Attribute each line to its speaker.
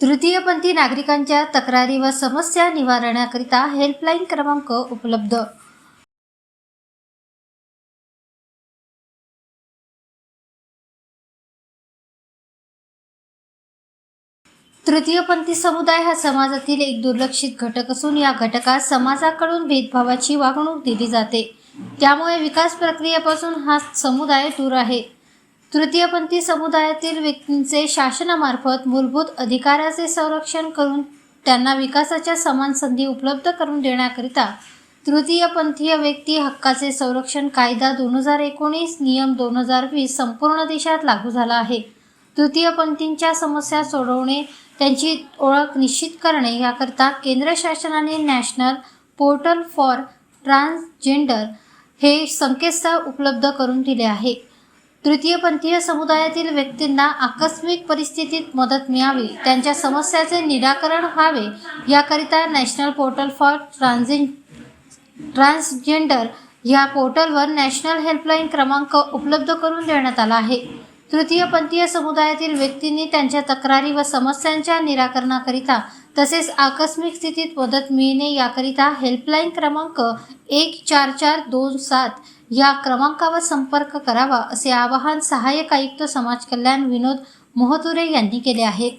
Speaker 1: तृतीयपंथी नागरिकांच्या तक्रारी व समस्या निवारणाकरिता हेल्पलाईन क्रमांक उपलब्ध. तृतीयपंथी समुदाय हा समाजातील एक दुर्लक्षित घटक असून या घटकास समाजाकडून भेदभावाची वागणूक दिली जाते. त्यामुळे विकास प्रक्रियेपासून हा समुदाय दूर आहे. तृतीयपंथी समुदायातील व्यक्तींचे शासनामार्फत मूलभूत अधिकाराचे संरक्षण करून त्यांना विकासाच्या समान संधी उपलब्ध करून देण्याकरिता तृतीयपंथीय व्यक्ती हक्काचे संरक्षण कायदा दोन हजार एकोणीस नियम दोन हजार वीस संपूर्ण देशात लागू झाला आहे. तृतीयपंथींच्या समस्या सोडवणे त्यांची ओळख निश्चित करणे याकरता केंद्र शासनाने नॅशनल पोर्टल फॉर ट्रान्सजेंडर हे संकेतस्थळ उपलब्ध करून दिले आहे. तृतीयपंथीय समुदायातील व्यक्तींना आकस्मिक परिस्थितीत मदत मिळावी त्यांच्या समस्याचे निराकरण व्हावे याकरिता नॅशनल पोर्टल फॉर ट्रान्झिन ट्रान्सजेंडर या पोर्टलवर नॅशनल हेल्पलाईन क्रमांक उपलब्ध करून देण्यात आला आहे. तृतीयपंथीय समुदायातील व्यक्तींनी त्यांच्या तक्रारी व समस्यांच्या निराकरणाकरिता तसेच आकस्मिक स्थितीत मदत मिळणे याकरिता हेल्पलाईन क्रमांक एक चार चार दोन सात या क्रमांकावर संपर्क करावा असे आवाहन सहाय्यक आयुक्त समाज कल्याण विनोद मोहतुरे यांनी केले आहे.